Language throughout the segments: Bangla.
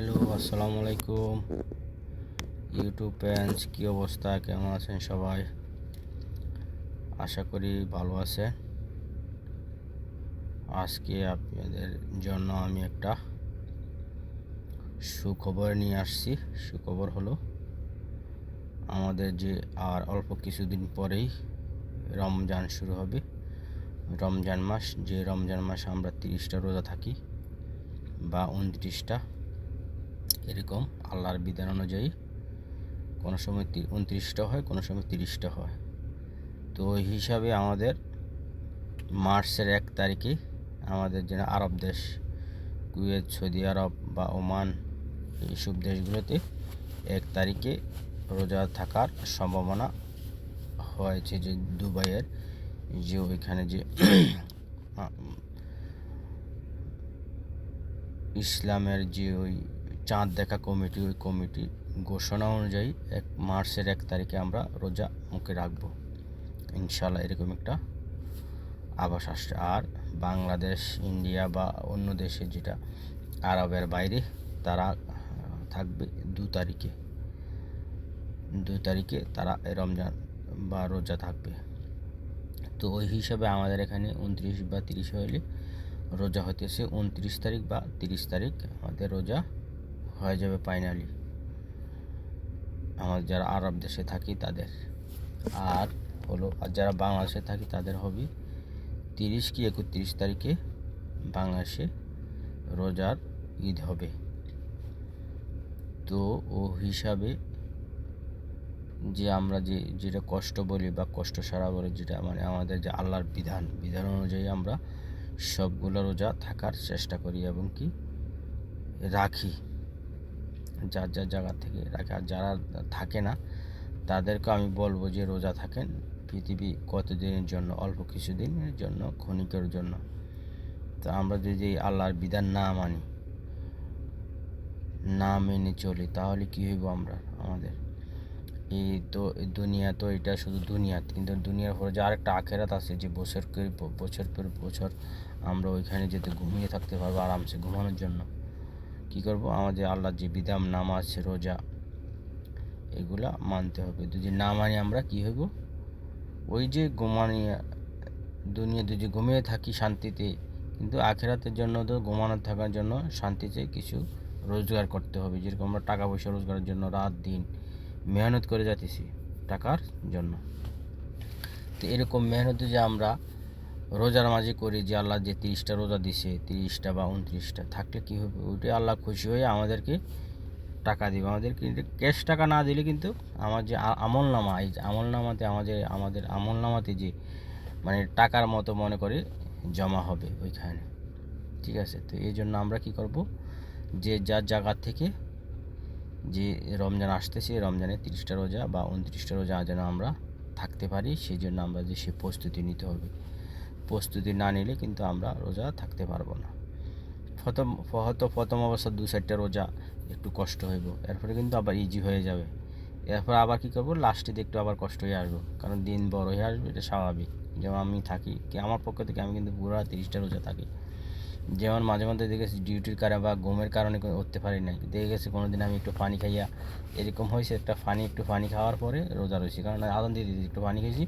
হ্যালো আসসালামু আলাইকুম ইউটিউব ফ্যান্স কী অবস্থা? কেমন আছেন সবাই? আশা করি ভালো আছে আজকে আপনাদের জন্য আমি একটা সুখবর নিয়ে আসছি। সুখবর হলো, আমাদের যে আর অল্প কিছুদিন পরেই রমজান শুরু হবে। রমজান মাস, যে রমজান মাসে আমরা তিরিশটা রোজা থাকি, বা উনত্রিশটা এরকম আল্লাহর বিধান অনুযায়ী কোনো সময় উনত্রিশটা হয়, কোনো সময় তিরিশটা হয়। তো ওই হিসাবে আমাদের মার্চের এক তারিখে আমাদের যেন আরব দেশ, কুয়েত, সৌদি আরব বা ওমান এইসব দেশগুলোতে এক তারিখে রোজা থাকার সম্ভাবনা হয়েছে যে দুবাইয়ের যে ওইখানে যে ইসলামের যে ওই চাঁদ দেখা কমিটি, ওই কমিটি ঘোষণা অনুযায়ী এক মার্চের এক তারিখে আমরা রোজা মুখে রাখব। ইনশাল্লাহ এরকম একটা আবাস আসছে। আর বাংলাদেশ, ইন্ডিয়া বা অন্য দেশে যেটা আরবের বাইরে, তারা থাকবে দু তারিখে। দু তারিখে তারা রমজান বা রোজা থাকবে। তো ওই হিসাবে আমাদের এখানে উনত্রিশ বা তিরিশ হলে রোজা হতেছে উনত্রিশ তারিখ বা তিরিশ তারিখ আমাদের রোজা হয়ে যাবে ফাইনালি আমার যারা আরব দেশে থাকি তাদের। আর হলো, আর যারা বাংলাদেশে থাকি তাদের হবে তিরিশ কি একত্রিশ তারিখে বাংলাদেশে রোজার ঈদ হবে। তো ও হিসাবে যে আমরা যে, যেটা কষ্ট বলি বা কষ্ট সারা বলি, যেটা মানে আমাদের যে আল্লাহর বিধান বিধান অনুযায়ী আমরা সবগুলো রোজা থাকার চেষ্টা করি এবং কি রাখি। যার যার জায়গা থেকে রাখে। আর যারা থাকে না, তাদেরকে আমি বলব যে রোজা থাকেন পৃথিবী কতদিনের জন্য? অল্প কিছু দিনের জন্য, ক্ষণিকের জন্য। তো আমরা যদি আল্লাহর বিধান না মানি, না মেনে চলি, তাহলে কী হইব আমরা, আমাদের? এই তো, দুনিয়া তো এটা শুধু দুনিয়া, কিন্তু দুনিয়ার পরে যে আরেকটা আখেরাত আছে, যে বছর বছর পর বছর আমরা ওইখানে যেতে ঘুমিয়ে থাকতে পারব আরামসে ঘুমানোর জন্য। কি করব? আমাদের আল্লাহর যে বিধান নামাজ, রোজা, এগুলা মানতে হবে। যদি না মানি আমরা কি হইব? ওই যে ঘুমানিয়া দুনিয়া যদি ঘুমিয়ে থাকি শান্তিতে, কিন্তু আখেরাতের জন্য তো ঘুমানো থাকার জন্য শান্তিতে কিছু রোজগার করতে হবে। যেরকম আমরা টাকা পয়সা রোজগারের জন্য রাত, দিন মেহনত করে যাতেছি টাকার জন্য। তো এরকম মেহনত যে আমরা রোজার মাঝে করি যে আল্লাহ যে তিরিশটা রোজা দিছে, তিরিশটা বা উনত্রিশটা, থাকলে কী হবে? ওইটাই আল্লাহ খুশি হয়ে আমাদেরকে টাকা দিবে। আমাদের কিন্তু ক্যাশ টাকা না দিলে কিন্তু আমার যে আমল নামা এই আমল নামাতে আমাদের আমাদের আমল নামাতে যে মানে টাকার মতো মনে করে জমা হবে ওইখানে। ঠিক আছে? তো এই জন্য আমরা কি করব? যে যার জায়গা থেকে যে রমজান আসতেছে, রমজানে তিরিশটা রোজা বা উনত্রিশটা রোজা যেন আমরা থাকতে পারি, সেই জন্য আমরা যে সে প্রস্তুতি নিতে হবে। প্রস্তুতি না নিলে কিন্তু আমরা রোজা থাকতে পারব না। প্রথম, হয়তো প্রথম অবস্থা দু চারটা রোজা একটু কষ্ট হইব, এরপরে কিন্তু আবার ইজি হয়ে যাবে। এরপর আবার কী করব? লাস্টে একটু আবার কষ্ট হয়ে আসব, কারণ দিন বড় হয়ে আসবে, এটা স্বাভাবিক। যেমন আমি থাকি কি আমার পক্ষ থেকে আমি কিন্তু পুরো তিরিশটা রোজা থাকি। যেমন মাঝে মধ্যে দেখেছি ডিউটির কারণে বা ঘুমের কারণে উঠতে পারি না দেখে গেছে কোনো দিন আমি একটু পানি খাইয়া এরকম হয়েছে, একটা পানি, একটু পানি খাওয়ার পরে রোজা রয়েছি কারণ আদান দিয়ে দিয়েছি, একটু পানি খেয়েছি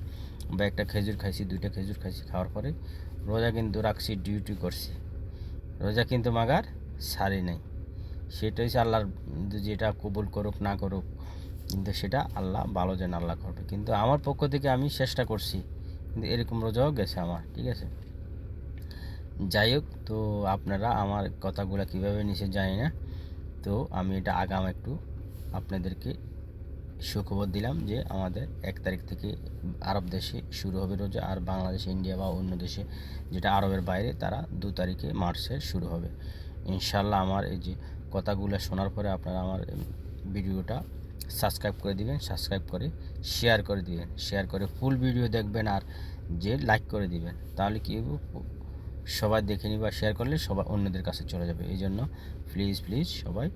বা একটা খেজুর খাইছি, দুইটা খেজুর খাইছি খাওয়ার পরে রোজা কিন্তু রাখছি ডিউটি করছি। রোজা কিন্তু মাগার সারি নাই। সেটা হচ্ছে আল্লাহর যেটা কবুল করুক, না করুক, কিন্তু সেটা আল্লাহ ভালো যেন আল্লাহ করবে। কিন্তু আমার পক্ষ থেকে আমি চেষ্টা করছি, কিন্তু এরকম রোজাও গেছে আমার, ঠিক আছে? যাই হোক, তো আপনারা আমার কথাগুলো কীভাবে নিচে জানি না। তো আমি এটা আগাম একটু আপনাদেরকে সুখবর দিলাম যে আমাদের এক তারিখ থেকে আরব দেশে শুরু হবে রোজা আর বাংলাদেশ, ইন্ডিয়া বা অন্য দেশে যেটা আরবের বাইরে, তারা দু তারিখে মার্চে শুরু হবে। ইনশাল্লাহ আমার এই যে কথাগুলো শোনার পরে আপনারা আমার ভিডিওটা সাবস্ক্রাইব করে দিবেন, সাবস্ক্রাইব করে শেয়ার করে দিবেন, শেয়ার করে ফুল ভিডিও দেখবেন আর যে লাইক করে দিবেন, তাহলে কী সবাই দেখে নিবা শেয়ার করলে সবাই অন্যদের কাছে চলে যাবে। এই জন্য প্লিজ প্লিজ সবাই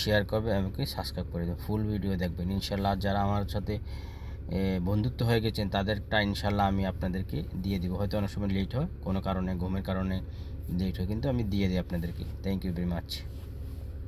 শেয়ার করবে আমাকে সাবস্ক্রাইব করে দেবে। ফুল ভিডিও দেখবেন। ইনশাল্লাহ যারা আমার সাথে বন্ধুত্ব হয়ে গেছেন, তাদেরটা ইনশাল্লাহ আমি আপনাদেরকে দিয়ে দেবো। হয়তো অনেক সময় লেট হয়, কোনো কারণে, ঘুমের কারণে লেট হয়, কিন্তু আমি দিয়ে দিই আপনাদেরকে। Thank you very much